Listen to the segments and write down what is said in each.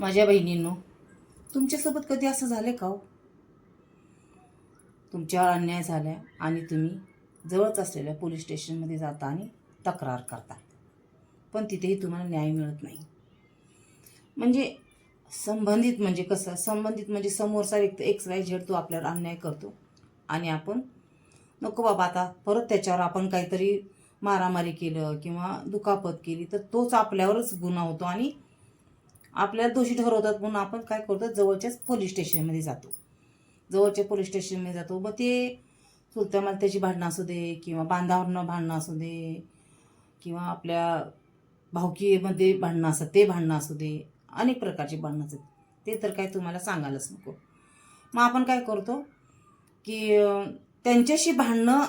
माझ्या बहिणींनो तुमच्यासोबत कधी असं झालं का हो? तुमच्यावर अन्याय झाला आणि तुम्ही जवळच असलेल्या पोलीस स्टेशनमध्ये जाता आणि तक्रार करता. पण तिथेही तुम्हाला न्याय मिळत नाही. म्हणजे संबंधित म्हणजे कसं? संबंधित म्हणजे समोरचा व्यक्ती एक्स वाय झेड तो आपल्यावर अन्याय करतो. आणि आपण नको बाबा आता परत त्याच्यावर आपण काहीतरी मारामारी केलं किंवा दुखापत केली तर तोच आपल्यावरच गुन्हा होतो आणि आपल्याला दोषी ठरवतात म्हणून आपण काय करतो? जवळच्याच पोलीस स्टेशनमध्ये जातो. जवळच्या पोलीस स्टेशनमध्ये जातो. मग ते चुलत्या मालत्याची भांडणं असू दे किंवा बांधावरनं भांडणं असू दे किंवा आपल्या भावकीमध्ये भांडणं असं ते भांडणं असू दे अनेक प्रकारची भांडणं असतात. ते तर काय तुम्हाला सांगायलाच नको. मग आपण काय करतो की त्यांच्याशी भांडणं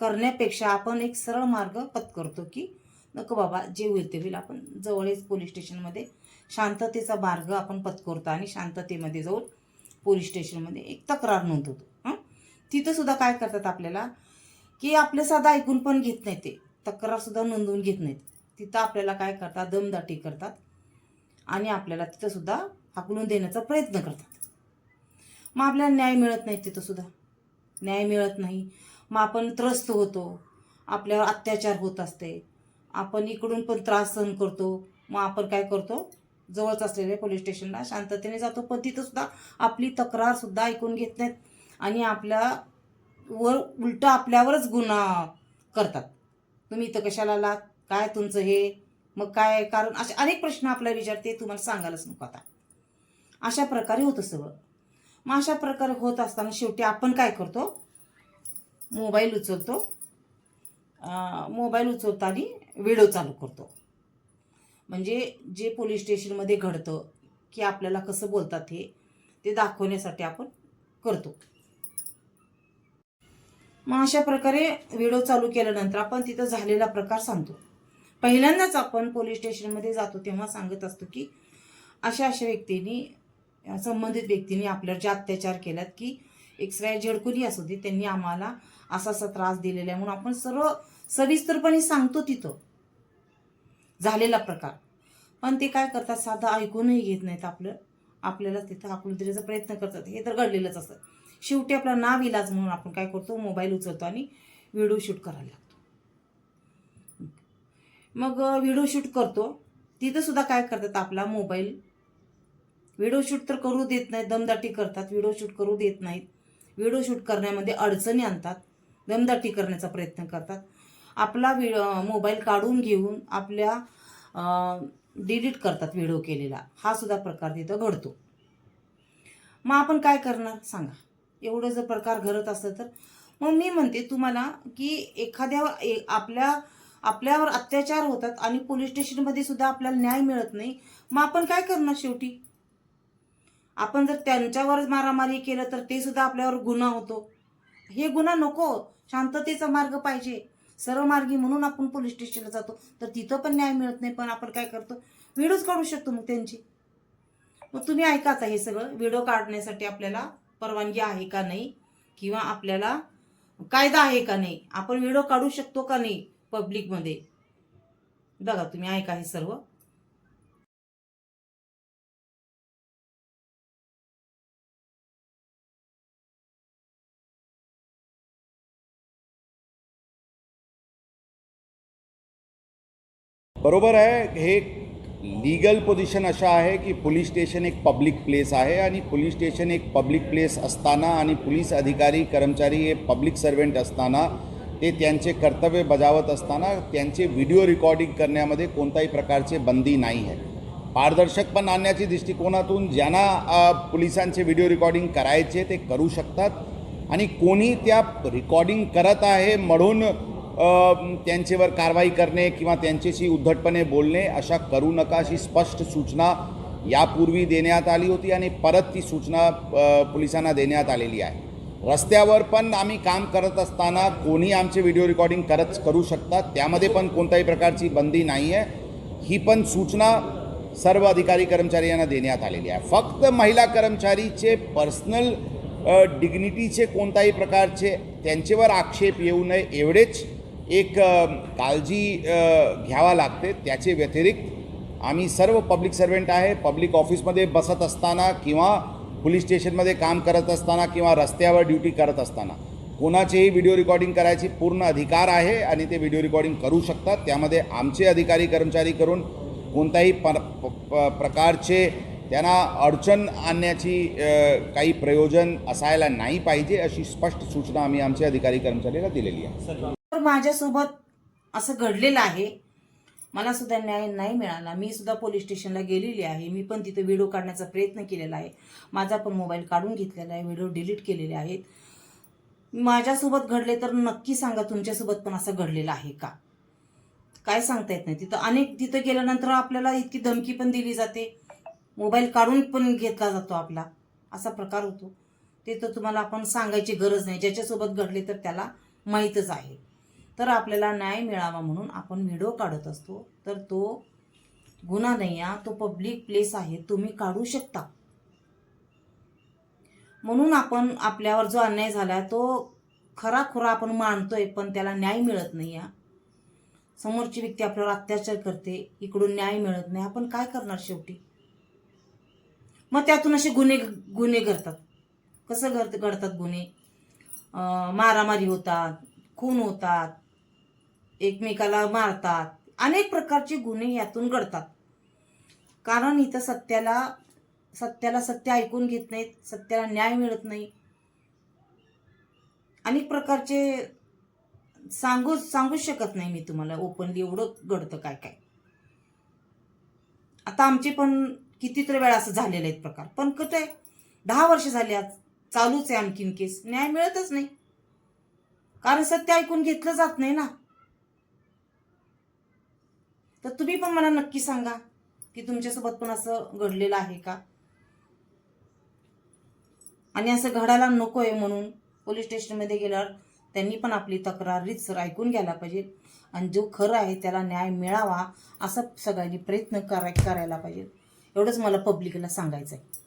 करण्यापेक्षा आपण एक सरळ मार्ग पत्करतो की नको बाबा जे होईल ते होईल. आपण जवळच पोलीस स्टेशनमध्ये शांततेचा मार्ग आपण पत्करतो आणि शांततेमध्ये जाऊन पोलीस स्टेशनमध्ये एक तक्रार नोंदवतो. हां? तिथं सुद्धा काय करतात आपल्याला? की आपलं साधं ऐकून पण घेत नाही ते. तक्रारसुद्धा नोंदवून घेत नाहीत. तिथं आपल्याला काय करतात? दमदाटी करतात. आणि आपल्याला तिथंसुद्धा हाकलून देण्याचा प्रयत्न करतात. मग आपल्याला न्याय मिळत नाही तिथंसुद्धा न्याय मिळत नाही. मग आपण त्रस्त होतो. आपल्यावर अत्याचार होत असते. आपण इकडून पण त्रास सहन करतो. मग आपण काय करतो? जवळच असलेल्या पोलीस स्टेशनला शांततेने जातो. पण तिथं सुद्धा आपली तक्रार सुद्धा ऐकून घेत नाहीत. आणि आपल्या वर उलटं आपल्यावरच गुन्हा करतात. तुम्ही इथं कशाला आलात? काय तुमचं हे? मग काय कारण? असे अनेक प्रश्न आपल्याला विचारते. तुम्हाला सांगायलाच नको आता. अशा प्रकारे होतं सगळं. मग अशा प्रकारे होत असताना शेवटी आपण काय करतो? मोबाईल उचलतो. मोबाईल उचलताना व्हिडिओ चालू करतो. म्हणजे जे पोलीस स्टेशनमध्ये घडतं की आपल्याला कसं बोलतात हे ते दाखवण्यासाठी आपण करतो. मग अशा प्रकारे व्हिडिओ चालू केल्यानंतर आपण तिथं झालेला प्रकार सांगतो. पहिल्यांदाच आपण पोलीस स्टेशनमध्ये जातो तेव्हा सांगत असतो की अशा अशा व्यक्तींनी संबंधित व्यक्तींनी आपल्यावर जे अत्याचार केलात की एक्स वाय झेड कोणी असू दे त्यांनी आम्हाला असा असा त्रास दिलेला आहे म्हणून आपण सर्व सविस्तरपणे सांगतो तिथं. झालेला प्रकार. पण ते काय करतात साधं ऐकूनही घेत नाहीत आपलं. आपल्याला तिथं आपण देण्याचा प्रयत्न करतात. हे तर घडलेलंच असतं. शेवटी आपला नाव इलाज म्हणून आपण काय करतो मोबाईल उचलतो आणि व्हिडिओ शूट करायला लागतो. मग व्हिडिओ शूट करतो. तिथं सुद्धा काय करतात आपला मोबाईल. व्हिडिओ शूट तर करू देत नाहीत दमदाटी करतात. व्हिडिओ शूट करू देत नाहीत. व्हिडिओ शूट करण्यामध्ये अडचणी आणतात. दमदाटी करण्याचा प्रयत्न करतात. आपला व्हि मोबाईल काढून घेऊन आपल्या डिलीट करतात व्हिडिओ केलेला. हा सुद्धा प्रकार तिथं घडतो. मग आपण काय करणार? सांगा. एवढं जर प्रकार घडत असलं तर? मग मी म्हणते तुम्हाला की एखाद्यावर ए- आपल्या आपल्यावर अत्याचार होतात आणि पोलीस स्टेशनमध्ये सुद्धा आपल्याला न्याय मिळत नाही मग आपण काय करणार शेवटी? आपण जर त्यांच्यावर मारामारी केलं तर ते सुद्धा आपल्यावर गुन्हा होतो. हे गुन्हा नको. शांततेचा मार्ग पाहिजे. सर्व मार्गी म्हणून आपण पोलीस स्टेशनला जातो. तर तिथं पण न्याय मिळत नाही पण आपण काय करतो? व्हिडिओज काढू शकतो मग त्यांची. मग तुम्ही ऐका आता हे सगळं. व्हिडिओ काढण्यासाठी आपल्याला परवानगी आहे का नाही? किंवा आपल्याला कायदा आहे का नाही? आपण व्हिडिओ काढू शकतो का नाही पब्लिकमध्ये बघा तुम्ही ऐका हे सर्व. बरोबर आहे हे लीगल पोझिशन अशा आहे की पोलीस स्टेशन एक पब्लिक प्लेस आहे आणि पोलीस स्टेशन एक पब्लिक प्लेस असताना आणि पोलीस अधिकारी कर्मचारी हे पब्लिक सर्वेंट असताना ते त्यांचे कर्तव्य बजावत असताना त्यांचे व्हिडिओ रेकॉर्डिंग करण्यामध्ये कोणत्याही प्रकारचे बंदी नाही आहे. पारदर्शक पण आणण्याची दृष्टिकोनातून ज्यांना पोलिसांचे व्हिडिओ रेकॉर्डिंग करायचे ते करू शकतात आणि कोणी त्या रेकॉर्डिंग करत आहे म्हणून त्यांच्यावर कारवाई करणे किंवा त्यांच्याशी उद्धटपणे बोलणे अशा करू नका अशी स्पष्ट सूचना यापूर्वी देण्यात आली होती आणि परत ती सूचना पोलिसांना देण्यात आलेली आहे. रस्त्यावर पण आम्ही काम करत असताना कोणी आमचे व्हिडिओ रेकॉर्डिंग करत करू शकतात. त्यामध्ये पण कोणत्याही प्रकारची बंदी नाही आहे ही पण सूचना सर्व अधिकारी कर्मचारी यांना देण्यात आलेली आहे. फक्त महिला कर्मचारीचे पर्सनल डिग्निटीचे कोणत्याही प्रकारचे त्यांच्यावर आक्षेप येऊ नये एवढेच. एक काळजी घ्यावा लागते. त्याचे व्यतिरिक्त आम्ही सर्व पब्लिक सर्वंट आहे. पब्लिक ऑफिसमध्ये बसत असताना किंवा पोलीस स्टेशनमध्ये काम करत असताना किंवा रस्त्यावर ड्युटी करत असताना कोणाचेही व्हिडिओ रेकॉर्डिंग करायची पूर्ण अधिकार आहे आणि ते व्हिडिओ रेकॉर्डिंग करू शकतात. त्यामध्ये आमचे अधिकारी कर्मचारी करून कोणत्याही प- प- प्रकारचे त्यांना अडचण आणण्याची काही प्रयोजन असायला नाही पाहिजे अशी स्पष्ट सूचना आम्ही आमचे अधिकारी कर्मचारीला दिलेली आहे. माझ्यासोबत असं घडलेलं आहे. मला सुद्धा न्याय नाही मिळाला. मी सुद्धा पोलीस स्टेशनला गेलेली आहे. मी पण तिथे व्हिडिओ काढण्याचा प्रयत्न केलेला आहे. माझा पण मोबाईल काढून घेतलेला आहे. व्हिडिओ डिलीट केलेले आहेत. माझ्यासोबत घडले तर नक्की सांगा तुमच्यासोबत पण असं घडलेलं आहे का? काय सांगता येत नाही. तिथं अनेक तिथं गेल्यानंतर आपल्याला इतकी धमकी पण दिली जाते. मोबाईल काढून पण घेतला जातो आपला. असा प्रकार होतो. ते तर तुम्हाला आपण सांगायची गरज नाही. ज्याच्यासोबत घडले तर त्याला माहीतच आहे. तर आपल्याला न्याय मिळावा म्हणून आपण व्हिडिओ काढत असतो. तर तो गुन्हा नाही हा तो पब्लिक प्लेस आहे तुम्ही काढू शकता. म्हणून आपण आपल्यावर जो अन्याय झाला तो खरा खुरा आपण मानतोय पण त्याला न्याय मिळत नाही आहे समोरची व्यक्ती आपल्यावर अत्याचार करते इकडून न्याय मिळत नाही आपण काय करणार शेवटी? मग त्यातून असे गुन्हे गुन्हे घडतात. कसं घडत घडतात गुन्हे? मारामारी होतात खून होतात एकमेकाला मारतात. अनेक प्रकारचे गुन्हे यातून घडतात. कारण इथं सत्याला सत्याला सत्य ऐकून घेत नाहीत सत्याला न्याय मिळत नाही. अनेक प्रकारचे सांगू सांगूच शकत नाही मी तुम्हाला ओपनली एवढं घडतं काय काय. आता आमचे पण कितीतरी वेळा असं झालेले आहेत प्रकार. पण कसं आहे दहा वर्ष झाली आज चालूच आहे आणखीन केस. न्याय मिळतच नाही. कारण सत्य ऐकून घेतलं जात नाही ना. तर तुम्ही पण मला नक्की सांगा की तुमच्यासोबत पण असं घडलेलं आहे का? आणि असं घडायला नको आहे म्हणून पोलीस स्टेशनमध्ये गेल्यावर त्यांनी पण आपली तक्रार रीतसर ऐकून घ्यायला पाहिजे. आणि जो खरं आहे त्याला न्याय मिळावा असं सगळ्यांनी प्रयत्न कराय करायला पाहिजे. एवढंच मला पब्लिकला सांगायचं आहे